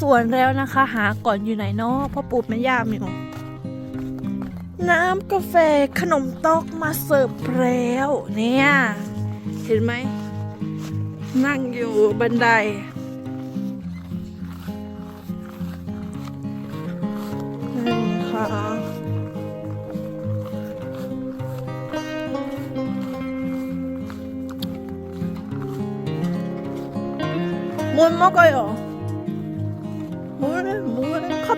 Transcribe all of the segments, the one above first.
สวนแล้วนะคะ หาก่อนอยู่ไหนเนาะพ่อปูดแม่ย่ามิวน้ำกาแฟขนมตอกมาเสิร์ฟแล้วเนี่ย เห็นไหม นั่งอยู่บันได นี่ค่ะมวนมากเลยเหร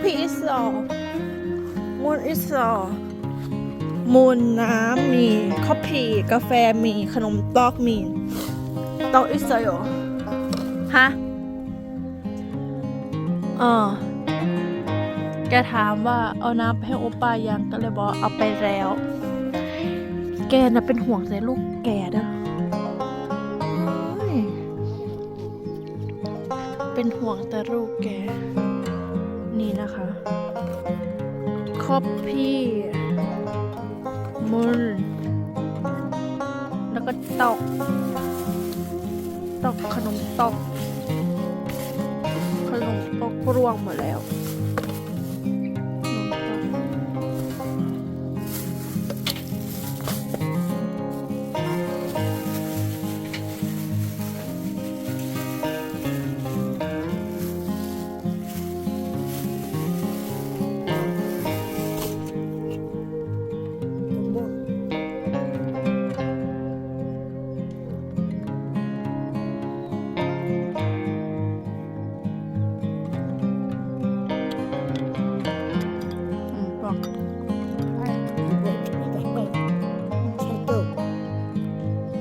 พีอิสซอมูนอิสซอมูนน้ำมีคอฟฟี่กาแฟมีขนมตอกมีตอกอิสซอยฮะเออแกถามว่าเอาน้ำไปให้โอป้ายังก็เลยบอกเอาไปแล้ว แกน่ะเป็นห่วงใจลูกแกเด้อเป็นห่วงแต่ลูกแก นี่นะคะคอปพี่มุนแล้วก็ตอก ตอกขนมตอก ขนมตอกรวงหมดแล้ว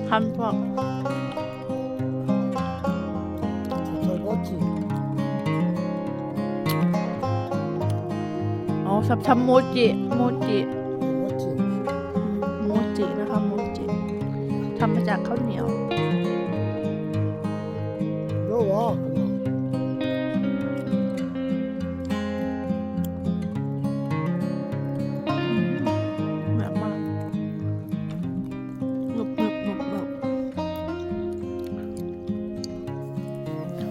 คำบอกอ๋อสับชำโมจิโมจิโมจินะคะโมจิทำมาจากข้าวเหนียว